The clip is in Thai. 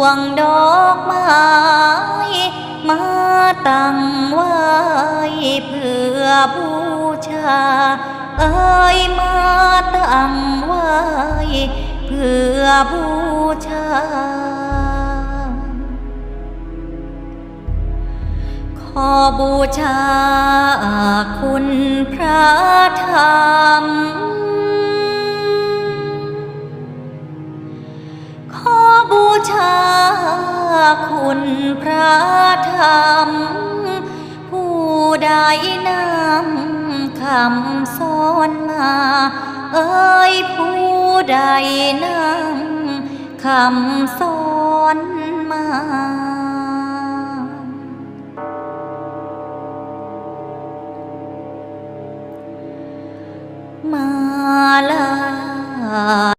วงดอกไม้มาตั้งไว้เพื่อบูชา เอ้ยมาตั้งไว้เพื่อบูชา ขอบูชาคุณพระธรรมขอ ชาคุณพระธรรม ผู้ใดนำคำสอนมา เอ้ยผู้ใดนำคำสอนมามาลา